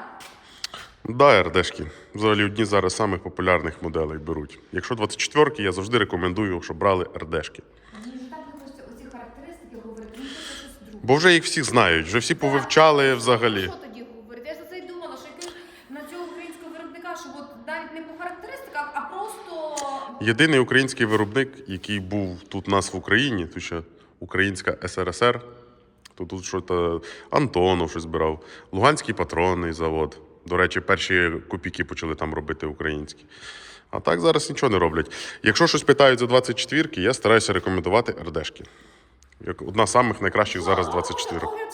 так? Да, РДшки. Взагалі одні зараз самих популярних моделей беруть. Якщо 24-ки, я завжди рекомендую, щоб брали РДшки. Щось. Бо вже їх всі знають, вже всі повивчали взагалі. Що тоді говорити? Я ж за це й думала, що якийсь на цього українського виробника, що от навіть не по характеристиках, а просто Єдиний український виробник, який був тут у нас в Україні, тут ще Українська СРСР, то тут щось Антонов щось збирав, Луганський патронний завод. До речі, перші копійки почали там робити українські. А так зараз нічого не роблять. Якщо щось питають за 24-ки, я стараюся рекомендувати РДшки. Як одна з самих найкращих зараз 24 Огляд.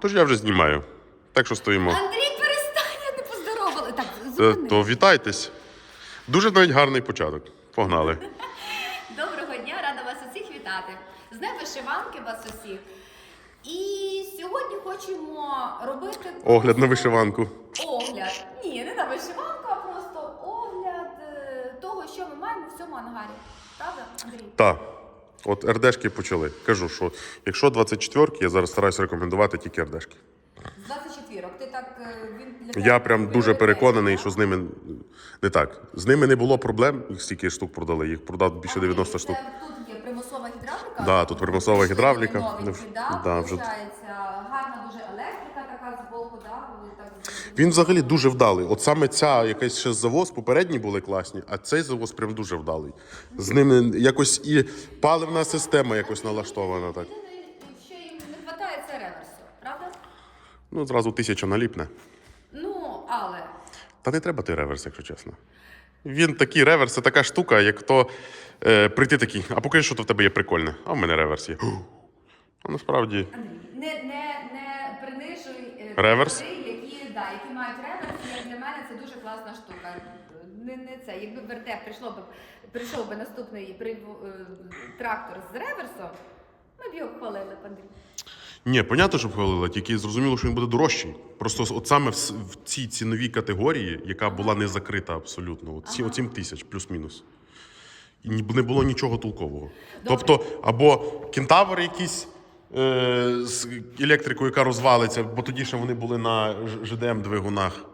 Тож я вже знімаю. Так що стоїмо. Андрій, перестань, я не поздоровала. Так, Е, зупини. То вітайтесь. Дуже навіть гарний початок. Погнали. Доброго дня, рада вас усіх вітати. З Днем вишиванки вас усіх. І сьогодні хочемо робити Огляд на вишиванку. Огляд. Ні, не на вишиванку, а просто огляд е, того, що ми маємо в цьому ангарі. Правда, Андрій? Так. От РДшки почали. Кажу, що якщо 24-ки, я зараз стараюся рекомендувати тільки РДшки. З 24 Ти так е, він для Я прям дуже переконаний, що з ними не так. З ними не було проблем, їх стільки штук продали, їх продав більше 90 штук. Тут є примусова гідравліка. Да, тут примусова гідравліка. да, да, вже- гарна дуже електрика така з боку, да, так Він взагалі дуже вдалий. От саме ця якась ще завоз, попередні були класні, а цей завоз прям дуже вдалий. З ними якось і паливна система якось налаштована так. Єдине, що їм не вистачає, це реверсу, правда? Ну, зразу тисяча наліпне. Ну, але Та не треба той реверс, якщо чесно. Він такий реверс, це така штука, як то е, прийти такий, а покажи, що то в тебе є прикольне. А в мене реверс є. А насправді. Не, не, не принижуй е, Реверс? людей, які, да, які мають реверс. Для мене це дуже класна штука. Не, не це. Якби в прийшло б, прийшов би наступний при, е, трактор з реверсом, ми б його хвалили, Андрій. Ні, понятно, що хвалила, тільки зрозуміло, що він буде дорожчий. Просто от саме в, с- в цій ціновій категорії, яка була не закрита абсолютно, от ці, Ага. от 7 тисяч плюс-мінус. І ні- не було нічого толкового. Тобто, або кентавр якийсь е, з електрикою, яка розвалиться, бо тоді ще вони були на ЖДМ двигунах.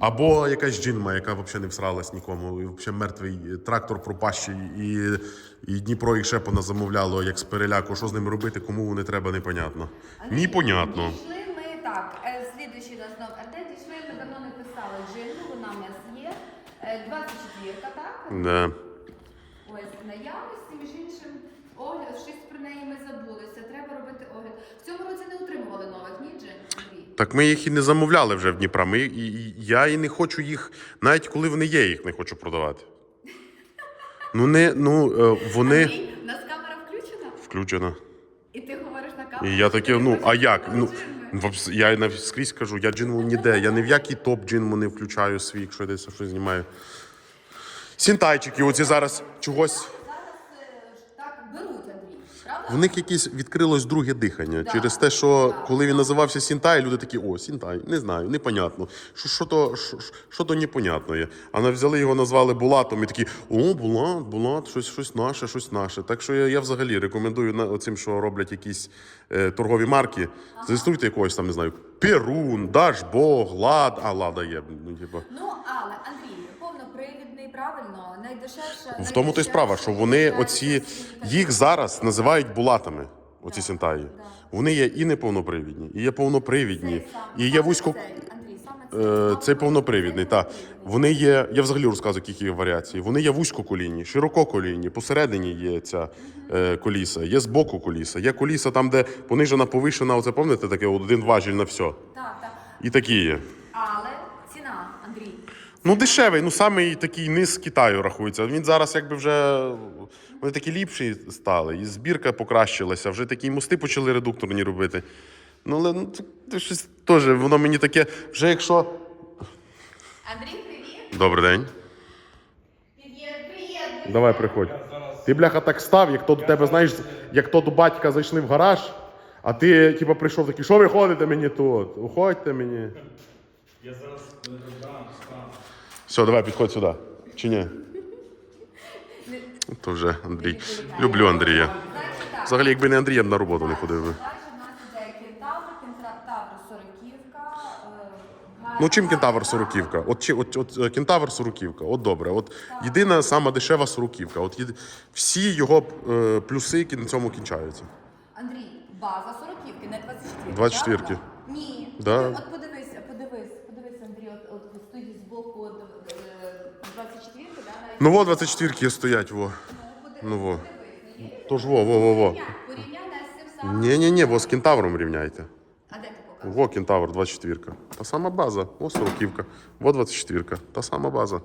Або якась джинма, яка взагалі не всралась нікому. І взагалі мертвий трактор пропащий, і, і Дніпро їх ще поназамовляло, як з переляку. Що з ним робити, кому вони треба, непонятно. Непонятно. Дійшли ми так. е, Слідуючий у нас знов РД. Дійшли ми давно не писали джину, вона в нас є. Е, 24 так? Да. Ось в наявності, між іншим, огляд, щось про неї ми забулися. Треба робити огляд. В цьому році не утримували нових, ні, Так ми їх і не замовляли вже в Дніпра. Ми, і, і, я і не хочу їх, навіть коли вони є, їх не хочу продавати. Ну, не, ну е, вони Андрій, у нас камера включена, включено. і ти говориш на камеру. І я таке, ти ну, хочеш а як? Ну, джинми. вобс- я скрізь кажу, я джинму ніде. Я ні в який топ джинму не включаю свій, якщо я десь щось знімаю. Сінтайчики, оці зараз чогось. Зараз е, ж так беруть, Андрій, правда? В них якесь відкрилось друге дихання Да. через те, що коли він називався Сінтай, люди такі, о, Сінтай, не знаю, непонятно. Що, що, то, що, що то непонятно є. А на- взяли його, назвали Булатом і такі, о, Булат, Булат, щось, щось наше, щось наше. Так що я, я взагалі рекомендую на оцим, що роблять якісь е, торгові марки, зареєструйте якогось там, не знаю, Перун, Дашбог, Лад, а Лада є. Ну, типа. Ну, але, Андрій, повнопривідний, правильно, найдешевше. В тому то й справа, що вони оці їх зараз називають булатами. Оці сінтаї. Вони є і неповнопривідні, і є повнопривідні, і є вузько. Андрій, Е, Це повнопривідний, так. Вони є, я взагалі розказую, які є варіації. Вони є вузькоколінні, ширококолінні, посередині є ця е, коліса, є збоку коліса, є коліса там, де понижена, повишена, оце пам'ятаєте, таке один важіль на все. Так, так. І такі є. Але. Ну, дешевий, ну самий такий низ Китаю рахується. Він зараз якби вже вони такі ліпші стали, і збірка покращилася, вже такі мости почали редукторні робити. Ну, але ну, це- щось теж, воно мені таке, вже якщо. Андрій, привіт. Добрий день. Привіт, привіт. Давай приходь. Ти, бляха, так став, як то до тебе, знаєш, як то до батька зайшли в гараж, а ти, типу, прийшов такий, що ви ходите мені тут? Уходьте мені. Я зараз не додам, стану. Все, давай, підходь сюди. Чи ні? То вже Андрій. Люблю Андрія. Взагалі, якби не Андрій, я б на роботу не ходив би. Ну, чим кентавр сороківка? От, чи- от, от е, кентавр сороківка, от добре. От єдина сама дешева сороківка. От єди- всі його е, плюси які на цьому кінчаються. Андрій, база 40-ки, не 24. 24-ки. Ні. Да. От подивися, подивись, подивись, Андрій, от, от, от стоїть збоку от, е, 24-ки, да? навіть. Ну, во 24-ки стоять, во. Ну, во. Тож во, во, во, во. з цим самим. Ні-ні-ні, во з кентавром рівняйте. А де ти показуєш? Во кентавр 24. Та сама база. Во сороківка. Во 24. Та сама база.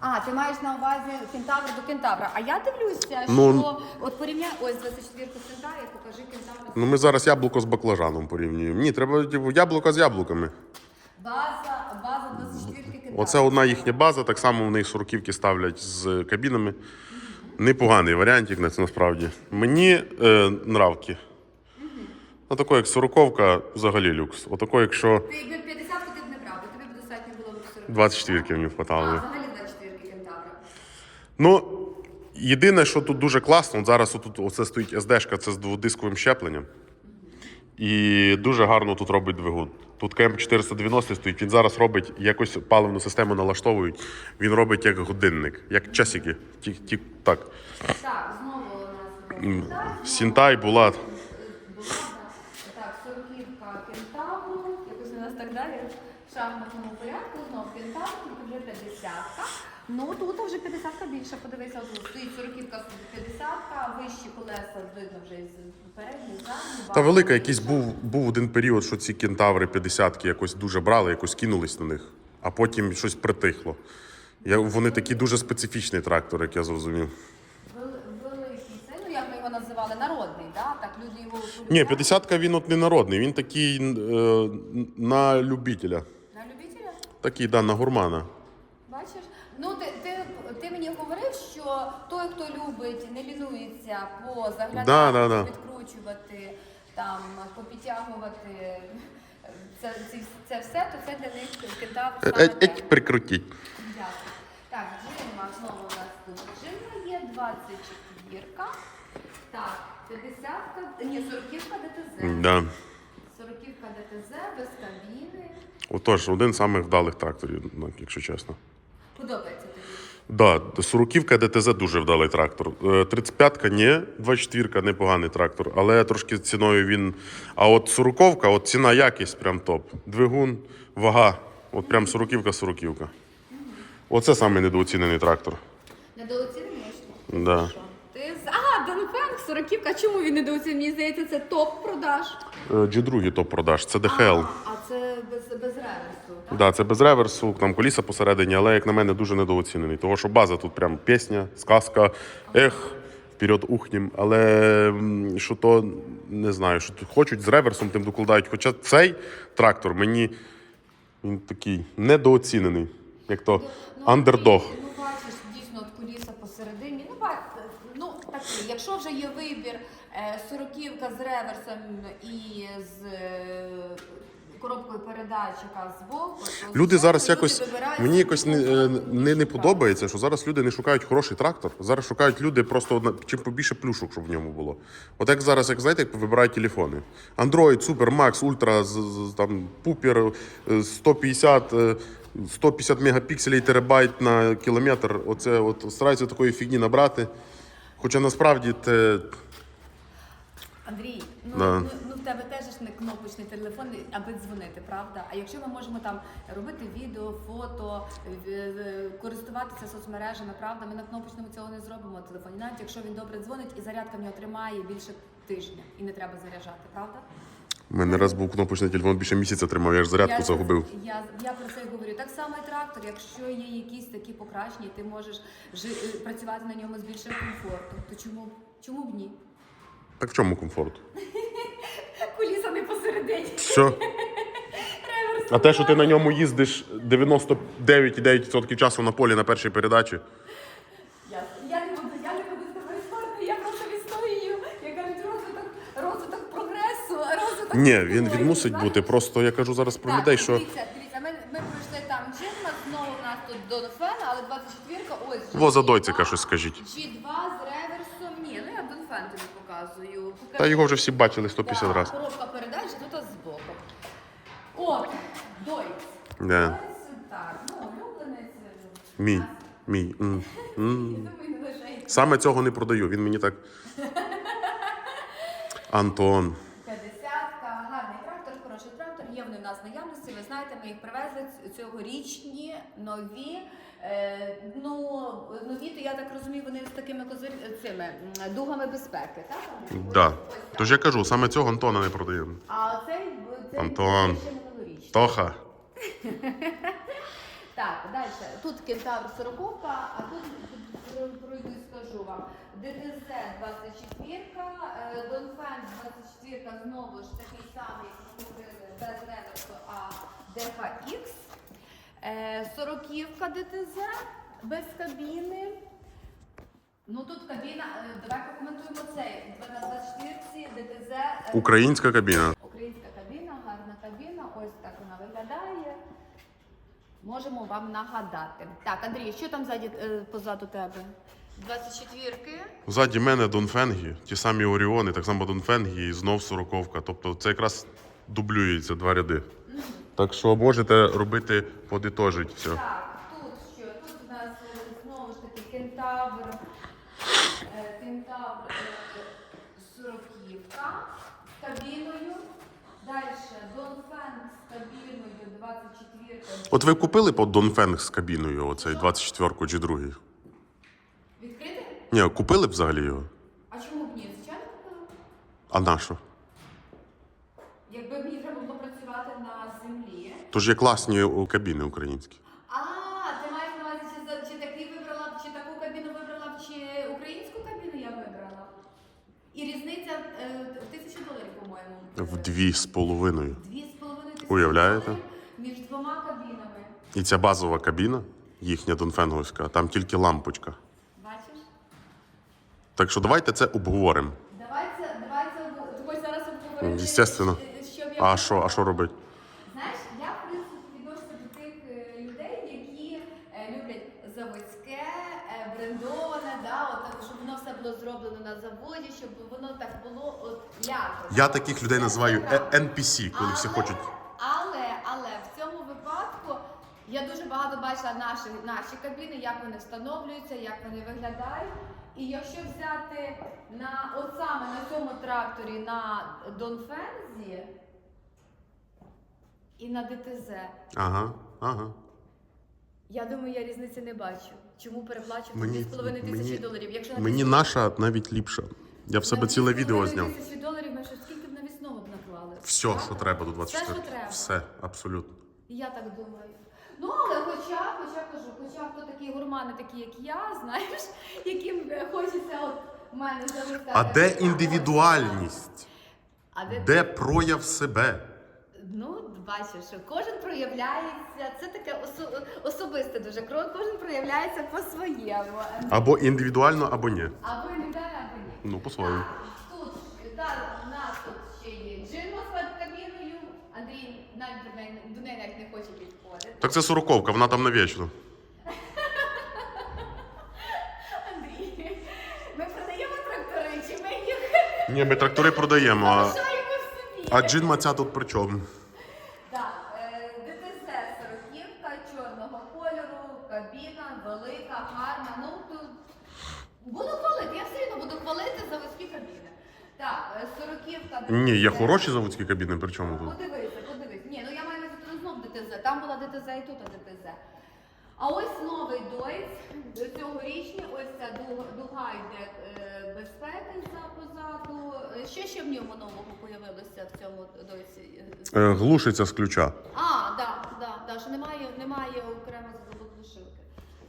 А, ти маєш на увазі кентавр до кентавра. А я дивлюся, Ну, що от порівняй, ось 24-ку центра, і покажи кентавр. Ну ми зараз яблуко з баклажаном порівнюємо. Ні, треба типу, яблуко з яблуками. База, база 24-ки кентавр. Оце одна їхня база, так само в них сороківки ставлять з кабінами. Непоганий варіантик на це насправді. Мені е, нравки. Ну, тако, як сороковка, взагалі люкс. Отако, якщо Ти якби 50-ку ти б не брав, то тобі б достатньо було б 40. 24 мені А, взагалі 24-ки кентавра. Ну, єдине, що тут дуже класно, от зараз тут оце стоїть SD-шка, це з дводисковим щепленням. І дуже гарно тут робить двигун. Тут КМ 490 стоїть, він зараз робить якось паливну систему налаштовують. Він робить як годинник, як часики. Тік, тік, так. Так, знову у нас Сінтай. Сінтай була. Була. Так, сороківка кентавру, якось у нас так далі. В шахматному порядку, знов кентавр, тут вже 50-ка. Ну тут вже 50-ка більше, подивися, тут стоїть сороківка 50-ка, вищі колеса видно вже з передніх, задні. Та велика, якийсь був, був один період, що ці кентаври 50-ки якось дуже брали, якось кинулись на них, а потім щось притихло. Я, вони такі дуже специфічний трактор, як я зрозумів. Вел- Великий це, ну як ми його називали, народний, да? так люди його Ні, полюбляють. 50-ка він от не народний, він такий е, на любителя. На любителя? Такий, да, на гурмана. Бачиш? Ну ти, ти, ти мені говорив, що той, хто любить, не лінується позаглядати, Да, да, да. підкручувати, там, попідтягувати це, це, це все, то це для них кентавр Е, саме е, те. еть, прикрутіть. Дякую. Так, джинма знову у нас тут джинма є, 24-ка. Так, 50-ка, ні, 40-ка ДТЗ. Да. 40-ка ДТЗ, без кабіни. Отож, один з самих вдалих тракторів, ну, якщо чесно. Подобається тобі? Да, 40-ка ДТЗ дуже вдалий трактор. Е, 35-ка ні, 24-ка непоганий трактор, але трошки ціною він. А от 40-ка, от ціна якість прям топ. Двигун, вага. От прям 40-ка, 40-ка. Оце саме недооцінений трактор. Недооцінений? Да. Що? Ти з... А, Донфенг, 40 Чому він недооцінений? Мені здається, це топ продаж. Е, G2 топ продаж, це ДХЛ. А це без, без реверсу, так? Да, це без реверсу, там коліса посередині, але як на мене дуже недооцінений. Тому що база тут прям пісня, сказка, ех, вперед ухнім. Але що то не знаю, що тут хочуть з реверсом тим докладають. Хоча цей трактор мені він такий недооцінений, як то андердог. Ну, бачиш, дійсно, от куліса посередині. Ну, бач, ну такий, якщо вже є вибір е, сороківка з реверсом і з е, коробкою передач, яка збоку, то Люди зараз якось вибирають мені якось не, е, тому не, не подобається, що зараз люди не шукають хороший трактор. Зараз шукають люди просто одна- чим побільше плюшок, щоб в ньому було. От як зараз, як знаєте, як вибирають телефони. Android, Super, Max, Ultra, там Пупер, е, 150, е, 150 мегапікселей терабайт на кілометр. Оце от стараються такої фігні набрати. Хоча насправді те. Андрій, ну, Да. ну, тебе теж не кнопочний телефон, аби дзвонити, правда? А якщо ми можемо там робити відео, фото, користуватися соцмережами, правда, ми на кнопочному цього не зробимо в телефоні. Навіть якщо він добре дзвонить і зарядка в нього тримає більше тижня і не треба заряджати, правда? У мене раз був кнопочний телефон більше місяця тримав, я ж зарядку Я- загубив. Я, я про це говорю. Так само і трактор, якщо є якісь такі покращення, ти можеш жи- е, працювати на ньому з більшим комфортом, то чому, чому б ні? Так в чому комфорт? Куліса не посередині. Що? А те, що ти на ньому їздиш 99,9% часу на полі на першій передачі. Я, я не буду, я не буду з тобою спорити, я просто відстоюю, як кажуть, розвиток, розвиток прогресу, розвиток. Ні, він, він мусить бути. Просто я кажу зараз про Так, людей, що дивіться, дивіться, ми, ми пройшли там Джинма, знову у нас тут Донфен, але 24-ка, ось. во за G2, дойцика щось скажіть. G2 з реверсом, ні, ну я Донфен тобі показую. Та його вже всі бачили 150 Так, разів. Коробка передач тут збоку. От, Дойц. Да. Ось так, ну, улюбленець. Мій. Мій. Не лише Саме цього не продаю. Він мені так. Антон. 50-ка, гарний трактор, хороший трактор. Є вони в нас наявності. Ви знаєте, ми їх привезли цьогорічні, нові. Е, ну, нові, то я так розумію, вони з такими козир... цими дугами безпеки, так? Да. Ось так. Тож я кажу, саме цього Антона не продаємо. А цей, цей Антон. ще минулорічний. Тоха. Так, далі. Тут кентавр 40, а тут пройду і скажу вам. ДТЗ 24, е, Донфен 24 знову ж такий самий, як ми говорили, без реверсу, а ДХX. Е, 40 ДТЗ без кабіни. Ну тут кабіна, е, давай прокоментуємо цей. На 24 ДТЗ. е, Українська кабіна. Українська кабіна, гарна кабіна, ось так вона виглядає. Можемо вам нагадати. Так, Андрій, що там ззаді, позаду тебе? 24-ки. Ззаді мене Донфенгі, ті самі Оріони, так само Донфенгі і знов сороковка. Тобто це якраз дублюється два ряди. Так що можете робити, подитожить все. Так, тут що? Тут у нас е, знову ж таки кентавр. е, Кентавр е, 40-ка з кабіною. Далі Донфен з кабіною 24 От ви купили по Донфенг з кабіною, оцей 24 чи другий? Відкрити? Ні, купили б взагалі його. А чому б ні? Звичайно купила. А на що? Якби мені треба було працювати на землі. Тож є класні кабіни українські. А, ти маєш на увазі, чи, за- чи такий вибрала, б, чи таку кабіну вибрала, б, чи українську кабіну я вибрала? І різниця е, в тисячу доларів, по-моєму. В дві з половиною. Дві з половиною тисячі Уявляєте? доларів між двома кабінами. І ця базова кабіна, їхня Донфенговська, там тільки лампочка. Бачиш? Так що давайте це обговоримо. Давайте, давайте обу- ти хочеш зараз обговорити. Естественно. щоб я А що, а що робити? Знаєш, я в принципі відношуся до тих е, людей, які е, люблять заводське, е, брендоване, да, от, так, щоб воно все було зроблено на заводі, щоб воно так було от якось. Я таких людей називаю правда. е- NPC, коли всі хочуть. Але, але в цьому випадку я дуже багато бачила наші, наші кабіни, як вони встановлюються, як вони виглядають. І якщо взяти на от саме на цьому тракторі на Донфензі і на ДТЗ, Ага, ага. я думаю, я різниці не бачу. Чому переплачувати Мені- 2,5 тисячі мені- доларів? Якщо Мені наша навіть ліпша. Я в себе ціле відео зняв. тисячі доларів ми скільки б навісного б наклали? Все, що треба до 24. Все, що треба. Все, абсолютно. Я так думаю. Ну, але хоча, хоча кажу, хоча хто такі гурмани, такі як я, знаєш, яким хочеться от в мене зависати. А де індивідуальність? А де, Де прояв себе? Ну, бачиш, що кожен проявляється, це таке осо- особисте дуже кожен проявляється по-своєму. Або індивідуально, або ні. Або індивідуально, або ні. Ну, по-своєму. Тут та, у нас тут ще є Джинмо з кабіною. Андрій навіть до неї, до неї навіть не хоче підходити. Так це сороковка, вона там навічно. Андрій, ми продаємо трактори, чи ми їх Ні, ми трактори продаємо, а, залишаємо в собі? а джин маця тут при чому? Так, е, ДТЗ сороківка чорного кольору, кабіна велика, гарна. Ну тут буду хвалити, я все одно буду хвалити заводські кабіни. Так, е, сороківка. Ні, є хороші заводські кабіни, при чому тут? Подивися, подивись. Ні, ну я маю на увазі, тут знов ДТЗ. Там була ДТЗ і тут ДТЗ. А ось новий дойць цьогорічний, ось ця дуга, дуга йде е, безпеки за позаду. Е, Що ще в ньому нового появилося в цьому дойці? Е, глушиться з ключа. А, да, да, да, що немає, немає окремо глушилки.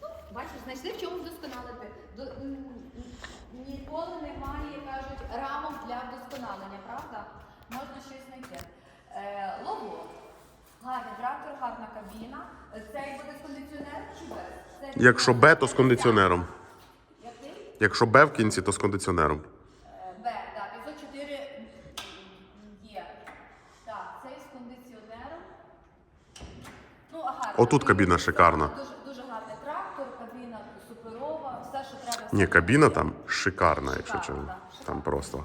Ну, бачиш, знайшли в чому вдосконалити. До, м, м, ніколи немає, кажуть, рамок для вдосконалення, правда? Можна щось знайти. Е, лово. Гарний трактор, кабіна. Цей буде з кондиціонером чи без? Це Якщо Б, то з кондиціонером. Який? Якщо Б в кінці, то з кондиціонером. Е, Б, так, 504 є. Так, цей з кондиціонером. Ну, а. Отут кабіна шикарна. Дуже, дуже гарний трактор, кабіна суперова, все, що треба. Ні, кабіна там шикарна, якщо чесно. Там просто.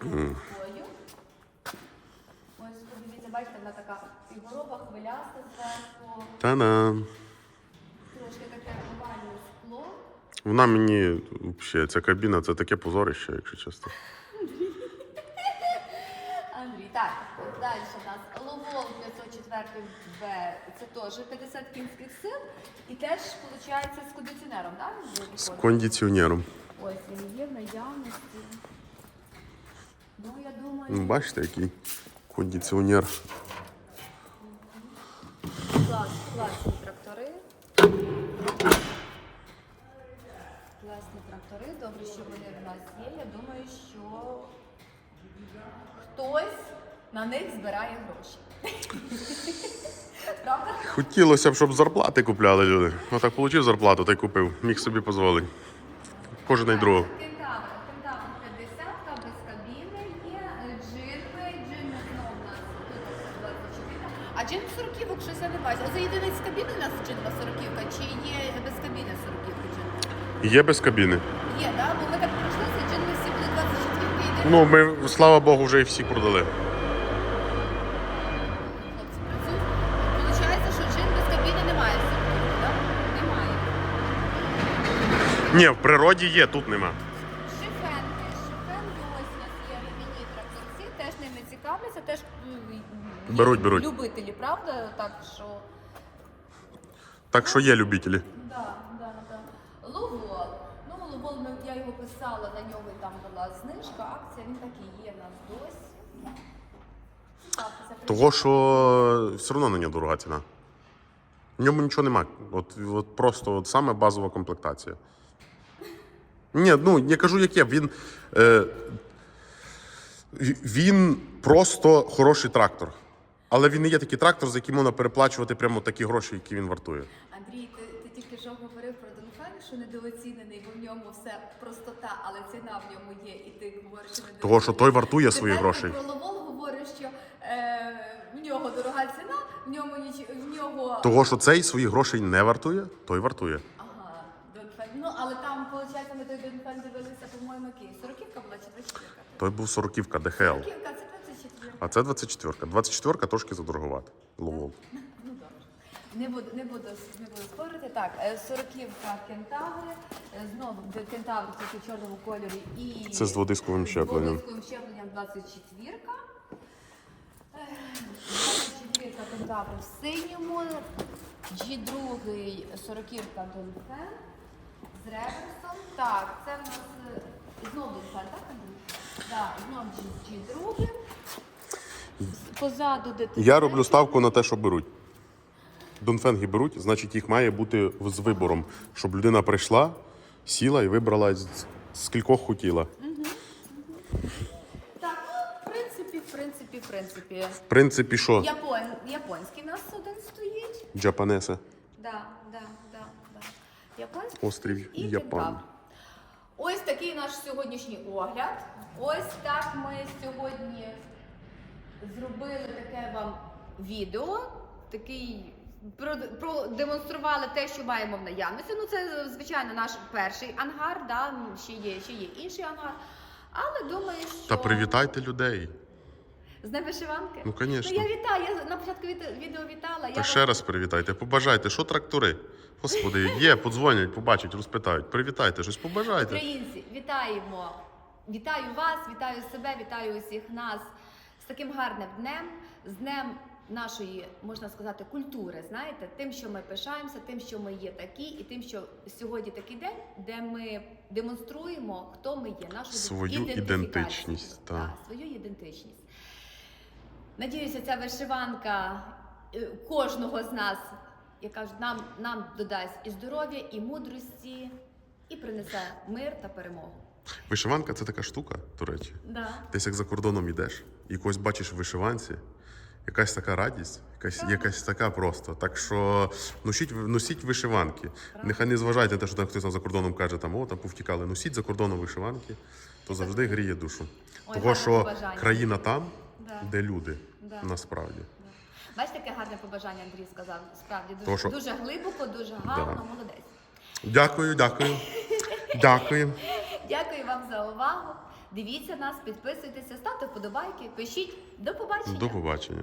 Рукою. Ось подивіться, бачите, вона така фігурова, хвиляста зверху, Та-дам. трошки таке овальне скло. Вона мені взагалі, ця кабіна це таке позорище, якщо чесно. Андрій, так, далі у нас Ловол 504 В, це теж 50 кінських сил. І теж, виходить, з кондиціонером, так? З кондиціонером. Ось він є в наявності. Ну, я думаю, Ну, Бачите, який кондиціонер. клас, класні трактори. Класні трактори, добре, що вони в нас є. Я думаю, що хтось на них збирає гроші. Правда? Хотілося б, щоб зарплати купляли люди. Ну так отримав зарплату, та й купив. Міг собі дозволити. Кожен і другого. Є без кабіни. Є, да? Бо ми так пройшлися, джинми всі були 24 єдині. Ну, ми, слава Богу, вже і всі продали. Хлопці працюють. Получається, що джин без кабіни немає 40 так? Немає. Ні, в природі є, тут нема. Шифенки, шифенки ось у нас є міні тракторці, теж ними цікавляться, теж м, є Беруть, беруть. любителі, правда? Так що Так що є любителі. да, да, да. Ловол. Ну, Ловол, ми, я його писала, на нього там була знижка, акція, він так і є в нас досі. Того, що все одно на нього дорога ціна. В ньому нічого нема. От, от просто от саме базова комплектація. Ні, ну я кажу, яке. Він, е, він просто хороший трактор. Але він не є такий трактор, за який можна переплачувати прямо такі гроші, які він вартує. Андрій, ти, ти тільки що говорив про Донфен, що недооцінений, бо в ньому все простота, але ціна в ньому є, і ти говориш, що недооцінений. Того, що той вартує свої Тепер гроші. про Ловол говориш, що е, в нього дорога ціна, в ньому ніч... в нього. Того, що цей свої грошей не вартує, той вартує. Ага, Донфен. Ну, але там, виходить, ми той Донфен дивилися, по-моєму, який? Сороківка була чи 24? Той був сороківка ДХЛ. Сороківка, це 24. А це 24-ка. 24-ка трошки задорогувати. Ловол. Не буду, не буду, не буду спорити. Так, е, сороківка кентаври, е, знову кентавр тільки в чорному кольорі і Це з дводисковим щепленням. З дводисковим щепленням 24-ка. Е, 24-ка кентавр в синьому, G2 сороківка Донфен з реверсом. Так, це в нас е, знову Донфен, так, Андрій? Так, знову G2. Позаду ДТЗ. Я роблю ставку на те, що беруть. Донфенги беруть, значить їх має бути з вибором, щоб людина прийшла, сіла і вибрала з, з кількох хотіла. Так, ну, в принципі, в принципі, в принципі. В принципі, що? Япон... Японський у нас один стоїть. Джапанеса. Да, да, да, да. Японський Острів і Япон. кентавр. Ось такий наш сьогоднішній огляд. Ось так ми сьогодні зробили таке вам відео. Такий продемонстрували те, що маємо в наявності. Ну, це, звичайно, наш перший ангар, да? ще, є, ще є інший ангар. Але думаю, що. Та привітайте людей. З Днем вишиванки? Ну, конечно. Ну, я вітаю. Я на початку відео вітала. я Та вас- ще раз привітайте, побажайте, що трактори? Господи, є, подзвонять, побачать, розпитають. Привітайте, щось побажайте. Українці, вітаємо! Вітаю вас, вітаю себе, вітаю усіх нас з таким гарним днем, з днем нашої, можна сказати, культури. Знаєте, тим, що ми пишаємося, тим, що ми є такі, і тим, що сьогодні такий день, де ми демонструємо, хто ми є, нашу Свою ідентичність, так. Так, свою ідентичність. Надіюся, ця вишиванка е, кожного з нас, я кажу, нам, нам додасть і здоров'я, і мудрості, і принесе мир та перемогу. Вишиванка це така штука, до речі. Да. Десь як за кордоном йдеш, і когось бачиш в вишиванці, якась така радість, якась, якась така просто. Так що носіть, носіть вишиванки. Нехай не зважайте на те, що там хтось там за кордоном каже, там, о, там повтікали. Носіть за кордоном вишиванки, то завжди гріє душу. Ой, Того, гарне що побажання. країна там, Да. де люди, Да. насправді. Бачите, яке гарне побажання Андрій сказав. Справді дуже, Тому що- дуже глибоко, дуже гарно, молодець. Дякую, дякую. Дякую. Дякую вам за увагу. Дивіться нас, підписуйтеся, ставте вподобайки, пишіть. До побачення. До побачення.